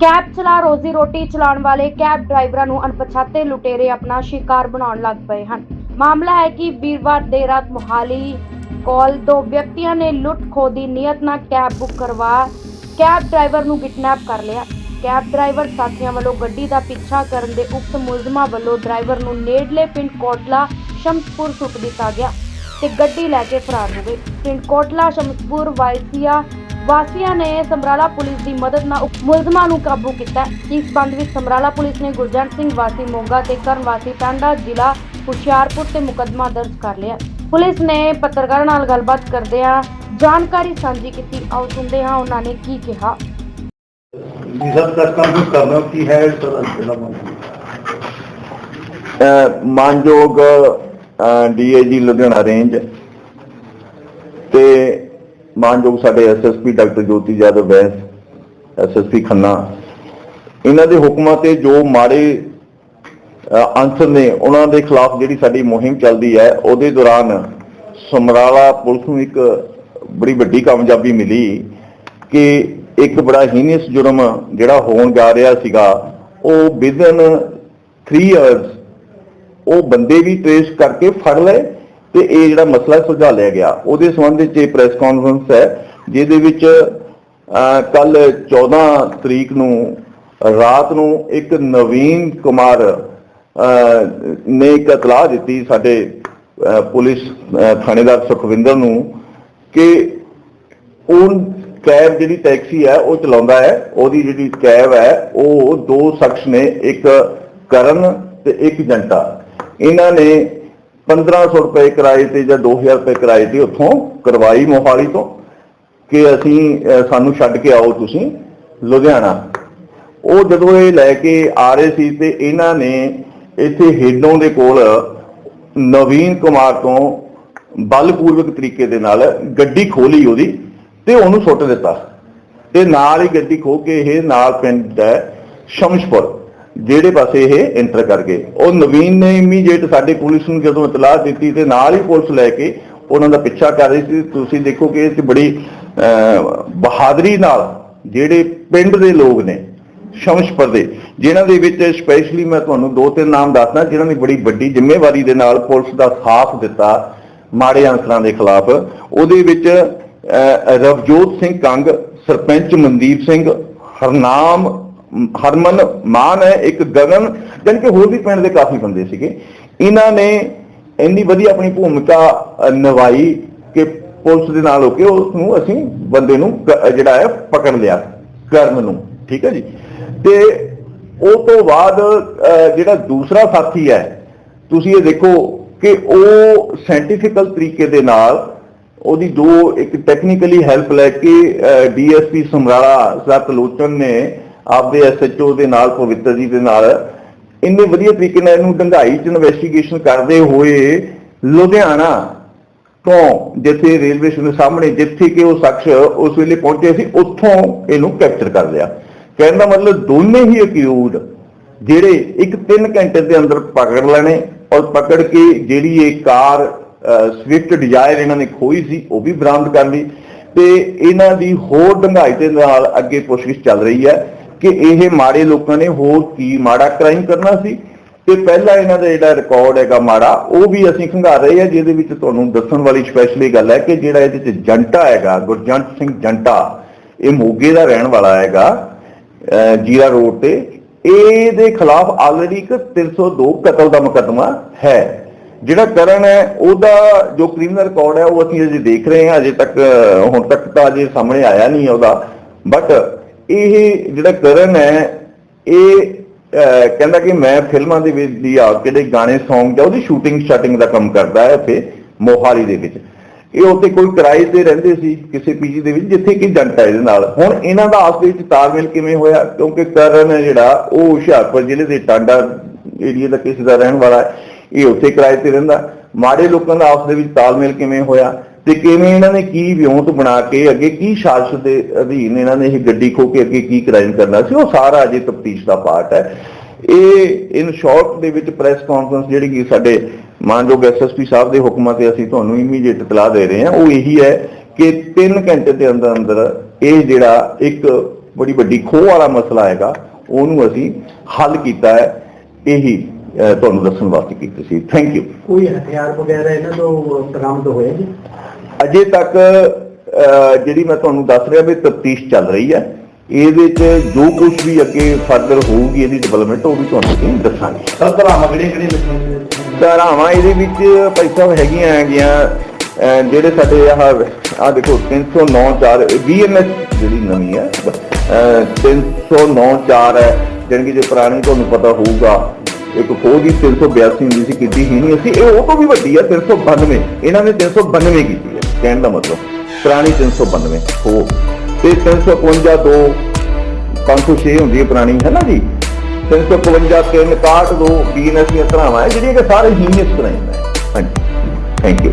Cab ਚਲਾ, ਰੋਜ਼ੀ ਰੋਟੀ ਚਲਾਉਣ ਵਾਲੇ ਕੈਬ ਡਰਾਈਵਰਾਂ ਨੂੰ ਅਣਪਛਾਤੇ ਲੁਟੇਰੇ ਆਪਣਾ ਸ਼ਿਕਾਰ ਬਣਾਉਣ ਲੱਗ ਪਏ ਹਨ। ਮਾਮਲਾ ਹੈ ਕਿ ਵੀਰਵਾਰ ਦੇਰ ਰਾਤ ਮੁਹਾਲੀ ਕੋਲ ਦੋ ਵਿਅਕਤੀਆਂ ਨੇ ਲੁੱਟ ਖੋਹ ਦੀ ਨੀਅਤ ਨਾਲ ਕੈਬ ਬੁੱਕ ਕਰਵਾ, ਕੈਬ ਡਰਾਈਵਰ ਨੂੰ ਕਿਡਨੈਪ ਕਰ ਲਿਆ। ਕੈਬ ਡਰਾਈਵਰ ਸਾਥੀਆਂ ਵੱਲੋਂ ਗੱਡੀ ਦਾ ਪਿੱਛਾ ਕਰਨ ਦੇ ਉਕਤ ਮੁਲਜ਼ਮਾਂ ਵੱਲੋਂ ਡਰਾਈਵਰ ਨੂੰ ਨੇੜਲੇ ਪਿੰਡ ਕੋਟਲਾ, ਸ਼ਮਸਪੁਰ ਸੁੱਟ ਦਿੱਤਾ ਗਿਆ ਤੇ ਗੱਡੀ ਲੈ ਕੇ ਫਰਾਰ ਹੋ ਗਏ। ਪਿੰਡ ਕੋਟਲਾ, ਸ਼ਮਸਪੁਰ ਵਾਸੀਆ ਵਾਸੀਆਂ ਨੇ ਸਮਰਾਲਾ ਪੁਲਿਸ ਦੀ ਮਦਦ ਨਾਲ ਮੁਲਜ਼ਮਾਂ ਨੂੰ ਕਾਬੂ ਕੀਤਾ। ਇਸ ਸੰਬੰਧ ਵਿੱਚ ਸਮਰਾਲਾ ਪੁਲਿਸ ਨੇ ਗੁਰਜੰਟ ਸਿੰਘ ਵਾਸੀ ਮੋਗਾ ਤੇ ਕਰਨ ਵਾਸੀ ਟਾਂਡਾ ਜ਼ਿਲ੍ਹਾ ਹੁਸ਼ਿਆਰਪੁਰ ਤੇ ਮੁਕੱਦਮਾ ਦਰਜ ਕਰ ਲਿਆ। ਪੁਲਿਸ ਨੇ ਪੱਤਰਕਾਰਾਂ ਨਾਲ ਗੱਲਬਾਤ ਕਰਦਿਆਂ ਜਾਣਕਾਰੀ ਸਾਂਝੀ ਕੀਤੀ। ਆਓ ਸੁਣਦੇ ਹਾਂ ਉਹਨਾਂ ਨੇ ਕੀ ਕਿਹਾ। ਮਾਨਯੋਗ ਡੀਏਜੀ ਲੁਧਿਆਣਾ ਰੇਂਜ ਤੇ ਮਾਨਯੋਗ ਸਾਡੇ ਐਸਐਸਪੀ ਡਾਕਟਰ ਜੋਤੀ ਜਾਦਵ ਵੈਸ ਐਸਐਸਪੀ ਖੰਨਾ, ਇਹਨਾਂ ਦੇ ਹੁਕਮਾਂ ਤੇ ਜੋ ਮਾੜੇ ਅਹ ਅੰਸਰ ਨੇ ਉਹਨਾਂ ਦੇ ਖਿਲਾਫ ਜਿਹੜੀ ਸਾਡੀ ਮੁਹਿੰਮ ਚੱਲਦੀ ਹੈ, ਉਹਦੇ ਦੌਰਾਨ ਸਮਰਾਲਾ ਪੁਲਿਸ ਨੂੰ ਇੱਕ ਬੜੀ ਵੱਡੀ ਕਾਮਯਾਬੀ ਮਿਲੀ ਕਿ ਇੱਕ ਬੜਾ ਹੀਨੀਅਸ ਜੁਰਮ ਜਿਹੜਾ ਹੋਣ ਜਾ ਰਿਹਾ ਸੀਗਾ, ਉਹ ਵਿਦਨ 3 ਇਅਰਸ ਉਹ ਬੰਦੇ ਵੀ ਟ੍ਰੇਸ ਕਰਕੇ ਫੜ ਲਏ ਤੇ ਇਹ ਜਿਹੜਾ ਮਸਲਾ ਸੁਲਝਾ ਲਿਆ ਗਿਆ। ਉਹਦੇ ਸੰਬੰਧ ਵਿੱਚ ਇਹ ਪ੍ਰੈਸ ਕਾਨਫਰੰਸ ਹੈ, ਜਿਹਦੇ ਵਿੱਚ ਕੱਲ 14 ਤਰੀਕ ਨੂੰ, ਰਾਤ ਨੂੰ ਇੱਕ ਨਵੀਨ ਕੁਮਾਰ ਨੇ ਇੱਕ ਇਤਲਾਹ ਦਿੱਤੀ ਸਾਡੇ ਪੁਲਿਸ ਥਾਣੇਦਾਰ ਸੁਖਵਿੰਦਰ ਨੂੰ ਕਿ ਉਹ ਕੈਬ ਜਿਹੜੀ ਟੈਕਸੀ ਹੈ, ਉਹ ਚਲਾਉਂਦਾ ਹੈ। ਉਹਦੀ ਜਿਹੜੀ ਕੈਬ ਹੈ, ਉਹ ਦੋ ਸ਼ਖਸ ਨੇ, ਇੱਕ ਕਰਨ ਤੇ ਇੱਕ ਜੰਟਾ ਇਹਨਾਂ ਨੇ 1500 ਰੁਪਏ ਕਿਰਾਏ ਤੇ ਜਾਂ 2000 ਰੁਪਏ ਕਿਰਾਏ ਤੇ ਉੱਥੋਂ ਕਰਵਾਈ ਮੋਹਾਲੀ ਤੋਂ ਕਿ ਅਸੀਂ ਸਾਨੂੰ ਛੱਡ ਕੇ ਆਓ ਤੁਸੀਂ ਲੁਧਿਆਣਾ। ਉਹ ਜਦੋਂ ਇਹ ਲੈ ਕੇ ਆ ਰਹੇ ਸੀ ਤੇ ਇਹਨਾਂ ਨੇ ਇੱਥੇ ਹੇਡੋਂ ਦੇ ਕੋਲ ਨਵੀਨ ਕੁਮਾਰ ਤੋਂ ਬਲਪੂਰਵਕ ਤਰੀਕੇ ਦੇ ਨਾਲ ਗੱਡੀ ਖੋਲੀ ਉਹਦੀ ਤੇ ਉਹਨੂੰ ਸੁੱਟ ਦਿੱਤਾ। ਤੇ ਨਾਲ ਹੀ ਗੱਡੀ ਖੋ ਕੇ ਇਹ ਨਾਲ ਪਿੰਡ ਹੈ ਸ਼ਮਸ਼ਪੁਰ। ਜਿਹੜੇ ਪਾਸੇ ਇਹ ਐਂਟਰ ਕਰ ਗਏ। ਉਹ ਨਵੀਨ ਨੇ ਇਮੀਡੀਏਟ ਸਾਡੇ ਪੁਲਿਸ ਨੂੰ ਜਦੋਂ ਇਤਲਾਹ ਦਿੱਤੀ ਤੇ ਨਾਲ ਹੀ ਪੁਲਿਸ ਲੈ ਕੇ ਉਹਨਾਂ ਦਾ ਪਿੱਛਾ ਕਰ ਰਹੀ ਸੀ। ਤੁਸੀਂ ਦੇਖੋ ਕਿ ਇਹ ਬੜੀ ਅਹ, ਬਹਾਦਰੀ ਨਾਲ ਜਿਹੜੇ ਪਿੰਡ ਦੇ ਲੋਕ ਨੇ ਸ਼ਮਸ਼ਪੁਰ ਦੇ ਜਿਨ੍ਹਾਂ ਦੇ ਵਿੱਚ ਸਪੈਸ਼ਲੀ ਮੈਂ ਤੁਹਾਨੂੰ ਦੋ ਤਿੰਨ ਨਾਮ ਦੱਸਦਾ ਜਿਨ੍ਹਾਂ ਨੇ ਬੜੀ ਵੱਡੀ ਜ਼ਿੰਮੇਵਾਰੀ ਦੇ ਨਾਲ ਪੁਲਿਸ ਦਾ ਸਾਥ ਦਿੱਤਾ ਮਾੜੇ ਅੰਸਰਾਂ ਦੇ ਖਿਲਾਫ। ਉਹਦੇ ਵਿੱਚ ਅਹ, ਰਵਜੋਤ ਸਿੰਘ ਕੰਗ ਸਰਪੰਚ ਮਨਦੀਪ ਸਿੰਘ ਹਰਨਾਮ ਹਰਮਨ ਮਾਨ ਹੈ, ਇੱਕ ਗਗਨ, ਜਾਣੀ ਕਿ ਹੋਰ ਵੀ ਪਿੰਡ ਦੇ ਕਾਫੀ ਬੰਦੇ ਸੀਗੇ। ਇਹਨਾਂ ਨੇ ਇੰਨੀ ਵਧੀਆ ਆਪਣੀ ਭੂਮਿਕਾ ਨਿਭਾਈ ਕਿ ਪੁਲਿਸ ਦੇ ਨਾਲ ਹੋ ਕੇ ਉਸ ਨੂੰ ਅਸੀਂ ਬੰਦੇ ਨੂੰ ਜਿਹੜਾ ਹੈ, ਪਕੜ ਲਿਆ ਕਰਨ ਨੂੰ। ਠੀਕ ਹੈ ਜੀ? ਤੇ ਉਹ ਤੋਂ ਬਾਅਦ ਜਿਹੜਾ ਦੂਸਰਾ ਸਾਥੀ ਹੈ, ਤੁਸੀਂ ਇਹ ਦੇਖੋ ਕਿ ਉਹ ਸਾਇੰਟੀਫਿਕਲ ਤਰੀਕੇ ਦੇ ਨਾਲ ਉਹਦੀ ਜੋ ਇੱਕ ਟੈਕਨੀਕਲੀ ਹੈਲਪ ਲੈ ਕੇ ਡੀਐਸਪੀ ਸਮਰਾਲਾ ਸਤ ਲੋਚਨ ਨੇ ਆਪਦੇ ਐਸਐਚਓ ਦੇ ਨਾਲ, ਪਵਿੱਤਰ ਜੀ ਦੇ ਨਾਲ, ਇੰਨੇ ਵਧੀਆ ਤਰੀਕੇ ਨਾਲ ਇਹਨੂੰ ਡੰਗਾਈ ਚ ਇਨਵੈਸਟੀਗੇਸ਼ਨ ਕਰਦੇ ਹੋਏ ਲੁਧਿਆਣਾ ਤੋਂ ਜਿੱਥੇ ਰੇਲਵੇ ਸਟੇਸ਼ਨ ਦੇ ਸਾਹਮਣੇ, ਜਿੱਥੇ ਕਿ ਉਹ ਸ਼ਖਸ ਉਸ ਵੇਲੇ ਪਹੁੰਚੇ ਸੀ, ਉੱਥੋਂ ਇਹਨੂੰ ਕੈਪਚਰ ਕਰ ਲਿਆ। ਕਹਿਣ ਦਾ ਮਤਲਬ ਦੋਨੇ ਹੀ ਅਕਿਊਡ ਜਿਹੜੇ ਇੱਕ 3 ਘੰਟੇ ਦੇ ਅੰਦਰ ਪਕੜ ਲੈਣੇ ਔਰ ਪਕੜ ਕੇ ਜਿਹੜੀ ਇਹ ਕਾਰ ਸਵਿਫਟ ਡਿਜ਼ਾਇਰ ਇਹਨਾਂ ਨੇ ਖੋਈ ਸੀ, ਉਹ ਵੀ ਬਰਾਮਦ ਕਰ ਲਈ। ਤੇ ਇਹਨਾਂ ਦੀ ਹੋਰ ਡੰਗਾਈ ਦੇ ਨਾਲ ਅੱਗੇ ਪੁੱਛਗਿੱਛ ਚੱਲ ਰਹੀ ਹੈ। ਕਿ ਇਹ ਮਾੜੇ ਲੋਕਾਂ ਨੇ ਹੋਰ ਕੀ ਮਾੜਾ ਕ੍ਰਾਈਮ ਕਰਨਾ ਸੀ? ਤੇ ਪਹਿਲਾ ਇਹਨਾਂ ਦਾ ਜਿਹੜਾ ਰਿਕਾਰਡ ਹੈਗਾ ਮਾੜਾ, ਉਹ ਵੀ ਅਸੀਂ ਖੰਗਾਰ ਰਹੇ ਹਾਂ, ਜਿਹਦੇ ਵਿੱਚ ਤੁਹਾਨੂੰ ਦੱਸਣ ਵਾਲੀ ਸਪੈਸ਼ਲੀ ਗੱਲ ਹੈ ਕਿ ਜਿਹੜਾ ਇਹਦੇ ਚ ਜੰਟਾ ਹੈਗਾ, ਗੁਰਜੰਟ ਸਿੰਘ ਜੰਟਾ, ਇਹ ਮੋਗੇ ਦਾ ਰਹਿਣ ਵਾਲਾ ਹੈਗਾ ਜੀਰਾ ਰੋਡ ਤੇ, ਇਹਦੇ ਖਿਲਾਫ ਆਲਰੇਡੀ ਇੱਕ 302 ਕਤਲ ਦਾ ਮੁਕੱਦਮਾ ਹੈ। ਜਿਹੜਾ ਕਰਨ ਹੈ, ਉਹਦਾ ਜੋ ਕ੍ਰਿਮੀਨਲ ਰਿਕਾਰਡ ਹੈ, ਉਹ ਅਸੀਂ ਅਜੇ ਦੇਖ ਰਹੇ ਹਾਂ, ਅਜੇ ਤੱਕ ਹੁਣ ਤੱਕ ਤਾਂ ਅਜੇ ਸਾਹਮਣੇ ਆਇਆ ਨਹੀਂ ਉਹਦਾ ਬਟ ਇਹ ਜਿਹੜਾ ਕਰਨ ਹੈ ਇਹ ਅਹ, ਕਹਿੰਦਾ ਕਿ ਮੈਂ ਫਿਲਮਾਂ ਦੇ ਵਿੱਚ ਦੀ ਆ ਕਿਹੜੇ ਗਾਣੇ ਸੌਂਗ ਜਾਂ ਉਹਦੀ ਸ਼ੂਟਿੰਗ ਸ਼ਟਿੰਗ ਦਾ ਕੰਮ ਕਰਦਾ ਹੈ ਇੱਥੇ ਮੋਹਾਲੀ ਦੇ ਵਿੱਚ। ਇਹ ਉੱਥੇ ਕੋਈ ਕਿਰਾਏ ਤੇ ਰਹਿੰਦੇ ਸੀ ਕਿਸੇ ਪੀਜੀ ਦੇ ਵਿੱਚ ਜਿੱਥੇ ਕਿ ਜੰਟਾ ਇਹਦੇ ਨਾਲ। ਹੁਣ ਇਹਨਾਂ ਦਾ ਆਪਸ ਵਿੱਚ ਤਾਲਮੇਲ ਕਿਵੇਂ ਹੋਇਆ? ਕਿਉਂਕਿ ਕਰਨ ਹੈ ਜਿਹੜਾ ਉਹ ਹੁਸ਼ਿਆਰਪੁਰ ਜ਼ਿਲ੍ਹੇ ਦੇ ਟਾਂਡਾ ਏਰੀਆ ਦਾ ਕਿਸੇ ਦਾ ਰਹਿਣ ਵਾਲਾ ਹੈ ਇਹ ਉੱਥੇ ਕਿਰਾਏ ਤੇ ਰਹਿੰਦਾ। ਮਾੜੇ ਲੋਕਾਂ ਦਾ ਆਪਸ ਦੇ ਵਿੱਚ ਤਾਲਮੇਲ ਕਿਵੇਂ ਹੋਇਆ? ਤੇ ਕਿਵੇਂ ਇਹਨਾਂ ਨੇ ਕੀ ਵਿਉਂਤ ਬਣਾ ਕੇ ਅੱਗੇ ਕੀ ਸਾਜ਼ਿਸ਼ ਦੇ ਅਧੀਨ ਇਹਨਾਂ ਨੇ ਇਹ ਗੱਡੀ ਖੋ ਕੇ ਅੱਗੇ ਕੀ ਕ੍ਰਾਈਮ ਕਰਨਾ ਸੀ, ਉਹ ਸਾਰਾ ਅਜੇ ਤਫਤੀਸ਼ ਦਾ ਪਾਰਟ ਹੈ। ਇਹ ਇਨ ਸ਼ਾਰਟ ਦੇ ਵਿੱਚ ਪ੍ਰੈਸ ਕਾਨਫਰੰਸ ਜਿਹੜੀ ਕਿ ਸਾਡੇ ਮਾਨਯੋਗ ਐਸਐਸਪੀ ਸਾਹਿਬ ਦੇ ਹੁਕਮਾਂ ਤੇ ਅਸੀਂ ਤੁਹਾਨੂੰ ਇਮੀਡੀਏਟ ਇਤਲਾਹ ਦੇ ਰਹੇ ਹਾਂ, ਉਹ ਇਹੀ ਹੈ ਕਿ 3 ਘੰਟੇ ਦੇ ਅੰਦਰ ਅੰਦਰ ਇਹ ਜਿਹੜਾ ਇੱਕ ਬੜੀ ਵੱਡੀ ਖੋਹ ਵਾਲਾ ਮਸਲਾ ਹੈਗਾ, ਉਹਨੂੰ ਅਸੀਂ ਹੱਲ ਕੀਤਾ ਹੈ। ਇਹੀ ਤੁਹਾਨੂੰ ਦੱਸਣ ਵਾਸਤੇ ਕੀਤੀ ਸੀ। ਥੈਂਕ ਯੂ ਕੋਈ ਹਥਿਆਰ ਵਗੈਰਾ ਇਹਨਾਂ ਤੋਂ ਬਰਾਮਦ ਹੋਇਆ ਜੀ? ਅਜੇ ਤੱਕ ਜਿਹੜੀ ਮੈਂ ਤੁਹਾਨੂੰ ਦੱਸ ਰਿਹਾ ਵੀ ਤਫਤੀਸ਼ ਚੱਲ ਰਹੀ ਹੈ ਇਹਦੇ 'ਚ ਜੋ ਕੁਝ ਵੀ ਅੱਗੇ ਫਰਦਰ ਹੋਊਗੀ ਇਹਦੀ ਡਿਵੈਲਪਮੈਂਟ ਉਹ ਵੀ ਤੁਹਾਨੂੰ ਅਸੀਂ ਦੱਸਾਂਗੇ ਸਰ ਧਰਾਵਾਂ ਕਿਹੜੀਆਂ ਕਿਹੜੀਆਂ ਨੇ? ਧਾਰਾਵਾਂ ਇਹਦੇ ਵਿੱਚ ਭਾਈ ਸਾਹਿਬ ਹੈਗੀਆਂ ਹੈਗੀਆਂ ਜਿਹੜੇ ਸਾਡੇ ਆਹ ਆ ਦੇਖੋ 309 4 ਬੀਐਨਐਸ ਜਿਹੜੀ ਨਵੀਂ ਹੈ ਅਹ 309 4 ਹੈ ਕਿ ਜੇ ਪੁਰਾਣੀ ਤੁਹਾਨੂੰ ਪਤਾ ਹੋਊਗਾ ਇੱਕ ਖੋਹ ਦੀ 382 ਹੁੰਦੀ ਸੀ ਕੀਤੀ ਹੀ ਨਹੀਂ ਅਸੀਂ ਇਹ ਉਹ ਤੋਂ ਵੀ ਵੱਡੀ ਹੈ 392 ਇਹਨਾਂ ਨੇ 392 ਕੀਤੀ ਕਹਿਣ ਦਾ ਮਤਲਬ, ਪੁਰਾਣੀ 392 ਖੋਹ ਤੇ 352 2 506 ਹੁੰਦੀ ਹੈ ਪੁਰਾਣੀ, ਹੈ ਨਾ ਜੀ? 352 3 62 2 ਦੀਆਂ ਧਰਾਵਾਂ ਹੈ, ਜਿਹੜੀਆਂ ਕਿ ਸਾਰੇ ਹੀਨੀਅਸ ਕਰਾਈਆਂ ਹਾਂਜੀ। Thank you